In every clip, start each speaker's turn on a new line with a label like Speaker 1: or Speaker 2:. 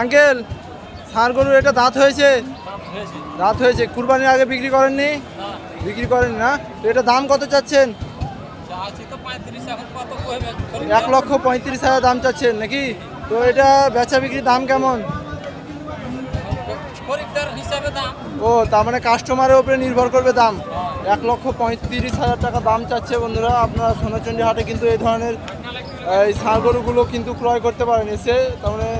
Speaker 1: Uncle ষাঁড় গরু এটা দাঁত হয়েছে। দাঁত হয়েছে। কুরবানির আগে বিক্রি করেননি? বিক্রি করেন না? তো এটা দাম কত চাচ্ছেন? এক লক্ষ পঁয়ত্রিশ হাজার দাম চাচ্ছেন নাকি? তো এটা বেচা বিক্রির দাম কেমন? ও তার মানে কাস্টমারের উপরে নির্ভর করবে দাম। এক লক্ষ পঁয়ত্রিশ হাজার টাকা দাম চাচ্ছে বন্ধুরা। আপনারা সোনাচন্ডী হাটে কিন্তু এই ধরনের এই ষাঁড় গরুগুলো কিন্তু ক্রয় করতে পারেন এসে। তার মানে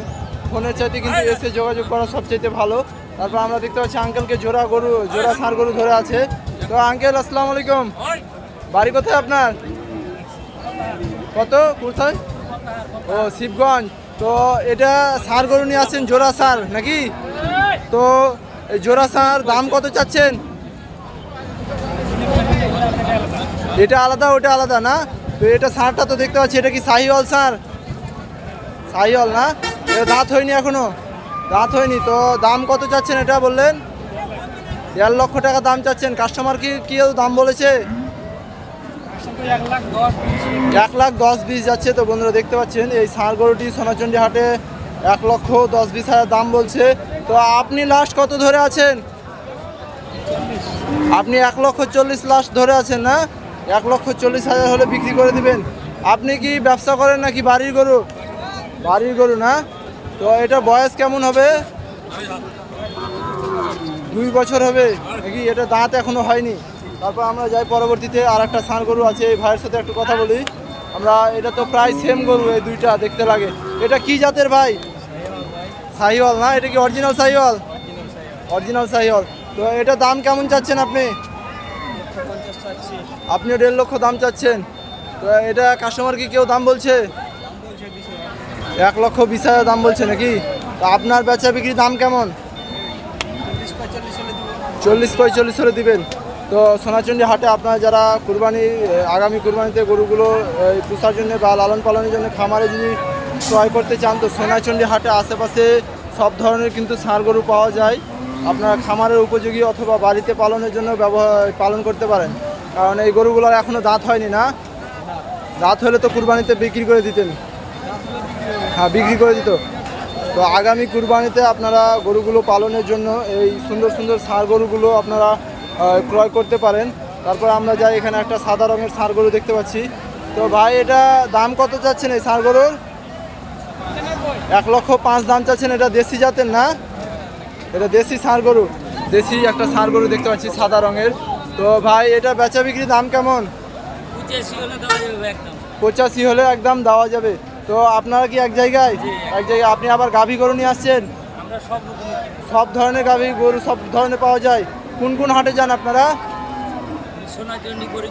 Speaker 1: ফোনের চাইতে কিন্তু এসে যোগাযোগ করা সবচাইতে ভালো। তারপর আমরা দেখতে পাচ্ছি আঙ্কেলকে জোড়া গরু জোড়া ষাঁড় গরু ধরে আছে। তো আঙ্কেল আসসালামু আলাইকুম। বাড়ি কোথায় আপনার? কত? কোথায়? ও শিবগঞ্জ। তো এটা সার গরু নিয়ে আসছেন জোড়া সার নাকি? তো জোড়া সার দাম কত চাচ্ছেন? এটা আলাদা ওটা আলাদা না? তো এটা সারটা তো দেখতে পাচ্ছি এটা কি সাহিওয়াল সার? সাহিওয়াল না? দাঁত হয়নি এখনও। দাঁত হয়নি, তো দাম কত চাচ্ছেন এটা বললেন? দেড় লক্ষ টাকা দাম চাচ্ছেন। কাস্টমার কি কেউ দাম বলেছে? এক লাখ দশ বিশ যাচ্ছে তো বন্ধুরা, দেখতে পাচ্ছেন। এই ষাঁড় গরুটি সোনাচন্ডী হাটে এক লক্ষ দশ বিশ হাজার দাম বলছে। তো আপনি লাস্ট কত ধরে আছেন? আপনি এক লক্ষ চল্লিশ লাস্ট ধরে আছেন না? এক লক্ষ চল্লিশ হাজার হলে বিক্রি করে দিবেন। আপনি কি ব্যবসা করেন নাকি বাড়ির গরু? বাড়ির গরু না? তো এটা বয়স কেমন হবে? দুই বছর হবে? নাকি এটা দাঁত এখনও হয়নি? তারপর আমরা যাই পরবর্তীতে আর একটা ষাঁড় গরু আছে, এই ভাইয়ের সাথে একটু কথা বলি। আমরা এটা তো প্রায় সেম গরু, এই দুইটা দেখতে লাগে। এটা কি জাতের ভাই? সাহিওয়াল না? এটা কি অরিজিনাল সাহিওয়াল? অরিজিনাল সাহিওয়াল। তো এটা দাম কেমন চাচ্ছেন আপনি? আপনিও দেড় লক্ষ দাম চাচ্ছেন। তো এটা কাস্টমার কি কেউ দাম বলছে? এক লক্ষ বিশ হাজার দাম বলছে নাকি? আপনার বেচা বিক্রির দাম কেমন? চল্লিশ পঁয়চল্লিশ হলে দিবেন। তো সোনাচন্ডী হাটে আপনারা যারা কুরবানি, আগামী কুরবানিতে গরুগুলো পোষার জন্য বা লালন পালনের জন্য খামারে যদি ক্রয় করতে চান, তো সোনাচন্ডী হাটে আশেপাশে সব ধরনের কিন্তু ষাঁড় গরু পাওয়া যায়। আপনারা খামারের উপযোগী অথবা বাড়িতে পালনের জন্য ব্যবহার পালন করতে পারেন। কারণ এই গরুগুলোর এখনও দাঁত হয়নি না? দাঁত হলে তো কুরবানিতে বিক্রি করে দিতেন। হ্যাঁ বিক্রি করে দিত। তো আগামী কুরবানিতে আপনারা গরুগুলো পালনের জন্য এই সুন্দর সুন্দর ষাঁড় গরুগুলো আপনারা ক্রয় করতে পারেন। তারপর আমরা যাই এখানে একটা সাদা রঙের ষাঁড় গরু দেখতে পাচ্ছি। তো ভাই এটা দাম কত চাচ্ছেন এই ষাঁড় গরুর? এক লক্ষ পাঁচ দাম চাচ্ছেন এটা দেশি জাতের না? এটা দেশি ষাঁড় গরু। দেশি একটা ষাঁড় গরু দেখতে পাচ্ছি সাদা রঙের। তো ভাই এটা বেচা বিক্রির দাম কেমন? পঁচাশি হলে একদম দেওয়া যাবে। তো আপনারা কি এক জায়গায় এক জায়গায় আপনি আবার গাভী গরু নিয়ে আসছেন? সব ধরনের গাভী গরু সব ধরনের পাওয়া যায়। কোন কোন হাটে যান আপনারা?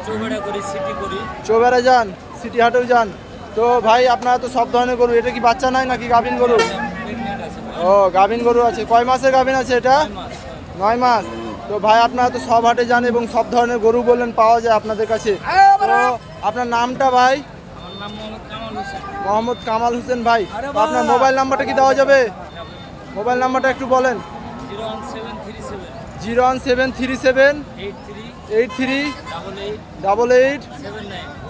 Speaker 2: চৌবাড়া করি সিটি করি।
Speaker 1: চৌবেড়া যান সিটি হাটেও যান। তো ভাই আপনারা তো সব ধরনের গরু এটা কি বাচ্চা নাই নাকি গাভিন গরু? ও গাভিন গরু আছে। কয় মাসের গাভিন আছে এটা? নয় মাস। তো ভাই আপনারা তো সব হাটে যান এবং সব ধরনের গরু বললেন পাওয়া যায় আপনাদের কাছে। তো আপনার নামটা ভাই?
Speaker 2: আমার নাম মোহাম্মদ কামাল হোসেন
Speaker 1: ভাই আপনার মোবাইল নাম্বারটা কি দেওয়া যাবে? মোবাইল নাম্বারটা একটু বলেন।
Speaker 2: Zero one seven three seven. Eight three double eight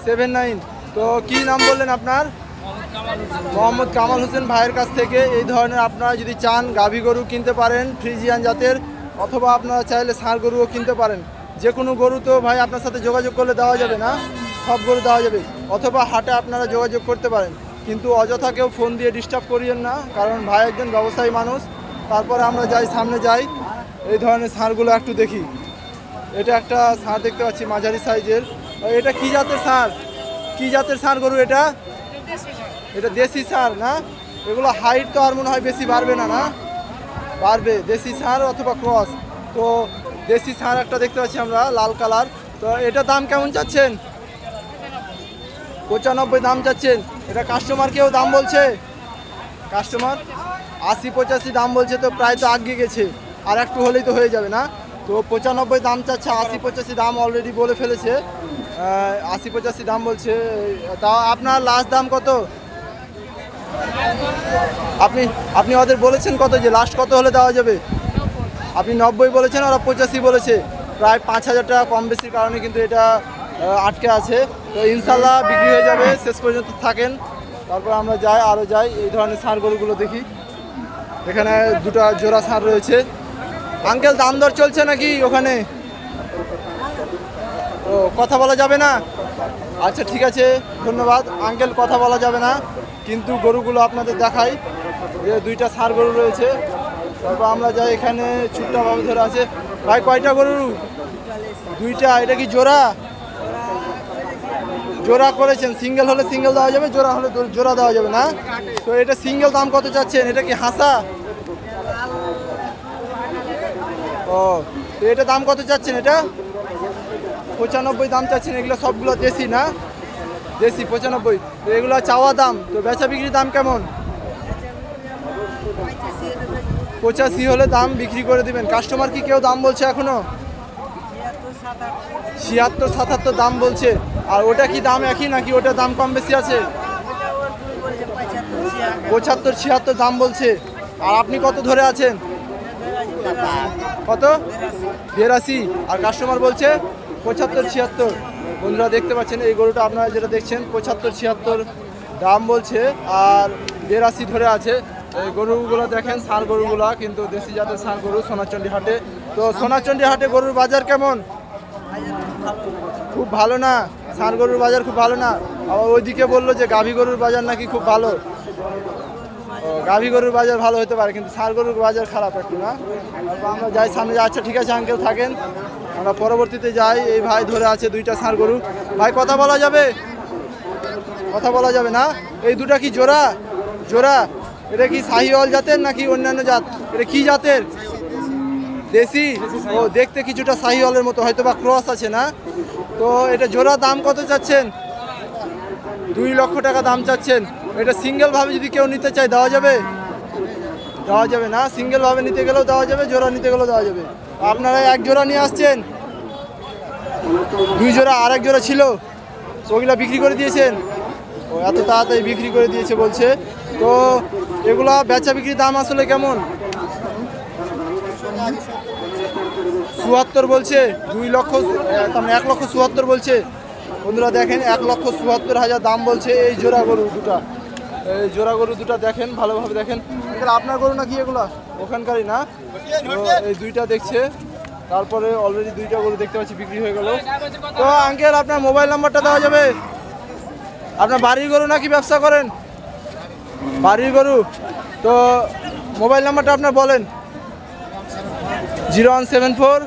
Speaker 2: seven. Nine
Speaker 1: তো কি নাম বললেন আপনার?
Speaker 2: মোহাম্মদ কামাল হোসেন
Speaker 1: মোহাম্মদ কামাল হোসেন ভাইয়ের কাছ থেকে এই ধরনের আপনারা যদি চান গাভী গরু কিনতে পারেন ফ্রিজিয়ান জাতের অথবা আপনারা চাইলে ষাঁড় গরুও কিনতে পারেন। যে কোনো গরু তো ভাই আপনার সাথে যোগাযোগ করলে দেওয়া যাবে না সব গরু দেওয়া যাবে। অথবা হাটে আপনারা যোগাযোগ করতে পারেন। কিন্তু অযথা কেউ ফোন দিয়ে ডিস্টার্ব করিয়েন না, কারণ ভাই একজন ব্যবসায়ী মানুষ, তারপরে আমরা যাই, সামনে যাই, এই ধরনের সারগুলো একটু দেখি। এটা একটা সার দেখতে পাচ্ছি, মাঝারি সাইজের। এটা কি জাতের সার? কি জাতের সার গরু এটা? এটা দেশি সার না? এগুলো হাইট তো আর মনে হয় বেশি বাড়বে না না? বাড়বে, দেশি সার অথবা ক্রস তো দেশি সার একটা দেখতে পাচ্ছি আমরা, লাল কালার তো এটা দাম কেমন চাচ্ছেন? পঁচানব্বই দাম চাচ্ছেন। এটা কাস্টমার কেউ দাম বলছে? কাস্টমার আশি পঁচাশি দাম বলছে তো, প্রায় তো আগে গেছে। আর একটু হলেই তো হয়ে যাবে না? তো পঁচানব্বই দাম চাচ্ছে, আশি পঁচাশি দাম অলরেডি বলে ফেলেছে। আশি পঁচাশি দাম বলছে। তা আপনার লাস্ট দাম কত? আপনি আপনি ওদের বলেছেন কত যে লাস্ট কত হলে দেওয়া যাবে? আপনি নব্বই বলেছেন, ওরা পঁচাশি বলেছে। প্রায় পাঁচ হাজার টাকা কম বেশির কারণে কিন্তু এটা আটকে আছে। তো ইনশাল্লাহ বিক্রি হয়ে যাবে, শেষ পর্যন্ত থাকেন। তারপর আমরা যাই আরও যাই, এই ধরনের সার গরুগুলো দেখি। এখানে দুটো জোড়া ষাঁড় রয়েছে। আঙ্কেল, দাম দর চলছে নাকি ওখানে? ও, কথা বলা যাবে না? আচ্ছা ঠিক আছে, ধন্যবাদ। আঙ্কেল, কথা বলা যাবে না, কিন্তু গরুগুলো আপনাদের দেখাই। যে দুইটা ষাঁড় গরু রয়েছে। তারপর আমরা যাই, এখানে ছুট্টাভাবে ধরে আছে। ভাই, কয়টা গরু? দুইটা, এটা কি জোড়া? জোড়া করেছেন, সিঙ্গেল হলে সিঙ্গেল দেওয়া যাবে, জোড়া হলে জোড়া দেওয়া যাবে না? তো এটা সিঙ্গেল দাম কত চাচ্ছেন? এটা কি হাসা? ও, তো এটা দাম কত চাচ্ছেন এটা? পঁচানব্বই দাম চাচ্ছেন, এগুলো সবগুলো দেশি না? দেশি, পঁচানব্বই। তো এগুলো চাওয়া দাম, তো বেচা বিক্রির দাম কেমন? পঁচাশি হলে দাম বিক্রি করে দিবেন। কাস্টমার কি কেউ দাম বলছে এখনও? ছিয়াত্তর, সাতাত্তর দাম বলছে। আর ওটা কি দাম একই নাকি ওটা দাম কম বেশি আছে? পঁচাত্তর, ছিয়াত্তর দাম বলছে। আর আপনি কত ধরে আছেন? কত? বিরাশি। আর কাস্টমার বলছে পঁচাত্তর, ছিয়াত্তর। বন্ধুরা দেখতে পাচ্ছেন, এই গরুটা আপনারা যেটা দেখছেন, পঁচাত্তর, ছিয়াত্তর দাম বলছে। আর বিরাশি ধরে আছে। এই গরুগুলো দেখেন ষাঁড় গরুগুলো, কিন্তু দেশি জাতের ষাঁড় গরু সোনাচন্ডী হাটে। তো সোনাচন্ডী হাটে গরুর বাজার কেমন? খুব ভালো না? ষাঁড় গরুর বাজার খুব ভালো না? আবার ওইদিকে বলল যে গাভী গরুর বাজার নাকি খুব ভালো। গাভী গরুর বাজার ভালো হতে পারে, কিন্তু ষাঁড় গরুর বাজার খারাপ একটু না? আমরা যাই সামনে আচ্ছা ঠিক আছে আঙ্কেল থাকেন। আমরা পরবর্তীতে যাই, এই ভাই ধরে আছে দুইটা ষাঁড় গরু ভাই, কথা বলা যাবে? কথা বলা যাবে না? এই দুটা কি জোড়া? জোড়া? এটা কি শাহিওয়াল জাতের নাকি অন্যান্য জাত? এটা কি জাতের? দেশি? ও, দেখতে কিছুটা শাহিওয়ালের মতো হয়তো বা ক্রস আছে না? তো এটা জোড়া দাম কত চাচ্ছেন? দুই লক্ষ টাকা দাম চাচ্ছেন। এটা সিঙ্গেল ভাবে যদি কেউ নিতে চায়, দেওয়া যাবে? দেওয়া যাবে না। সিঙ্গেল ভাবে নিতে গেলেও দেওয়া যাবে, জোড়া নিতে গেলেও দেওয়া যাবে। আপনারা এক জোড়া নিয়ে আসছেন? দুই জোড়া আর এক জোড়া ছিল? ওগুলা বিক্রি করে দিয়েছেন? ও, এত তাড়াতাড়ি বিক্রি করে দিয়েছে বলছে। তো এগুলা বেচা বিক্রির দাম আসলে কেমন? চুয়াত্তর বলছে, দুই লক্ষ তার মানে এক লক্ষ চুয়াত্তর বলছে। বন্ধুরা দেখেন, এক লক্ষ চুয়াত্তর হাজার দাম বলছে এই জোড়া গরু দুটা। এই জোড়া গরু দুটা দেখেন, ভালোভাবে দেখেন। আপনার গরু নাকি এগুলা? ওখানকারই না? এই দুইটা দেখছে। তারপরে অলরেডি দুইটা গরু দেখতে পাচ্ছি, বিক্রি হয়ে গেল। তো আঙ্কেল আপনার মোবাইল নাম্বারটা দেওয়া যাবে। আপনার বাড়ির গরু নাকি ব্যবসা করেন? বাড়ির গরু। তো মোবাইল নাম্বারটা আপনার বলেন। Zero one seven four,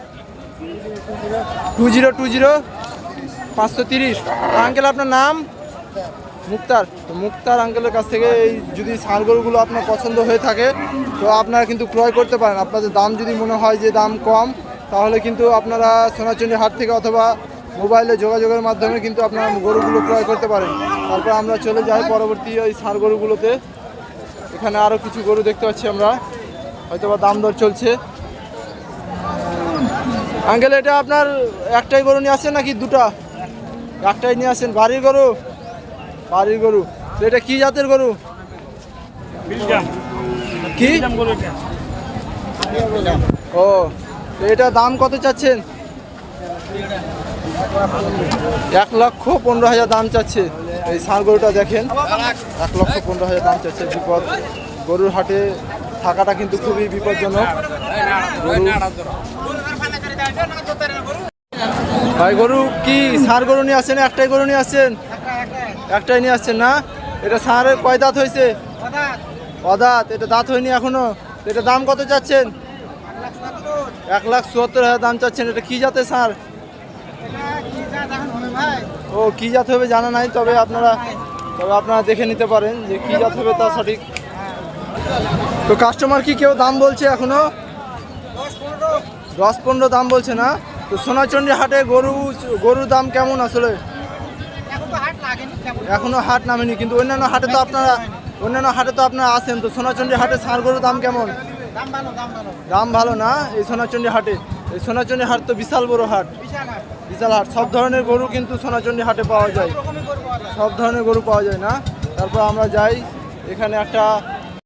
Speaker 1: two zero two zero, পাঁচশো তিরিশ। আঙ্কেল, আপনার নাম? মুক্তার। তো মুক্তার আঙ্কেলের কাছ থেকে এই যদি গরুগুলো আপনার পছন্দ হয়ে থাকে, তো আপনারা কিন্তু ক্রয় করতে পারেন। আপনাদের দাম যদি মনে হয় যে দাম কম, তাহলে কিন্তু আপনারা সোনাচন্ডী হাট থেকে অথবা মোবাইলে যোগাযোগের মাধ্যমে কিন্তু আপনারা গরুগুলো ক্রয় করতে পারেন। তারপর আমরা চলে যাই পরবর্তী ওই ষাঁড় গরুগুলোতে। এখানে আরও কিছু গরু দেখতে পাচ্ছি আমরা। হয়তোবা দাম দর চলছে। আঙ্কেল, এটা আপনার একটাই গরু নিয়ে আসছেন নাকি দুটা? একটাই নিয়ে আসছেন। বাড়ির গরু? বাড়ির গরু। তো এটা কি জাতের গরু? কি? ও এটা দাম কত চাচ্ছেন? এক লক্ষ পনেরো হাজার দাম চাচ্ছে। এই ষাঁড় গরুটা দেখেন। এক লক্ষ পনেরো হাজার দাম চাচ্ছে। বিপদ। গরুর হাটে থাকাটা কিন্তু খুবই বিপজ্জনক। ভাই, গরু কি সার গরু নিয়ে আসছেন? একটাই গরু নিয়ে আসছেন? একটাই নিয়ে আসছেন না? এটা ষাঁড়ের কয় দাঁত হয়েছে? অদাঁত। এটা দাঁত হয়নি এখনও। এটা দাম কত চাচ্ছেন? এক লাখ চুয়াত্তর হাজার দাম চাচ্ছেন। এটা কি জাতের ষাঁড় ও, কি জাত হবে জানা নাই, তবে আপনারা তবে আপনারা দেখে নিতে পারেন যে কি জাত হবে তা সঠিক। তো কাস্টমার কি কেউ দাম বলছে এখনও? দশ পনেরো দাম বলছে না? তো সোনাচন্ডী হাটে গরু গরুর দাম কেমন আসলে? এখনও হাট নামেনি কিন্তু অন্যান্য হাটে তো আপনারা অন্যান্য হাটে তো আপনারা আসেন তো সোনাচন্ডী হাটে ষাঁড় গরুর দাম কেমন? দাম ভালো না? এই সোনাচন্ডী হাটে এই সোনাচন্ডী হাট তো বিশাল বড় হাট। বিশাল হাট। সব ধরনের গরু কিন্তু সোনাচন্ডী হাটে পাওয়া যায়। সব ধরনের গরু পাওয়া যায় না। তারপর আমরা যাই এখানে একটা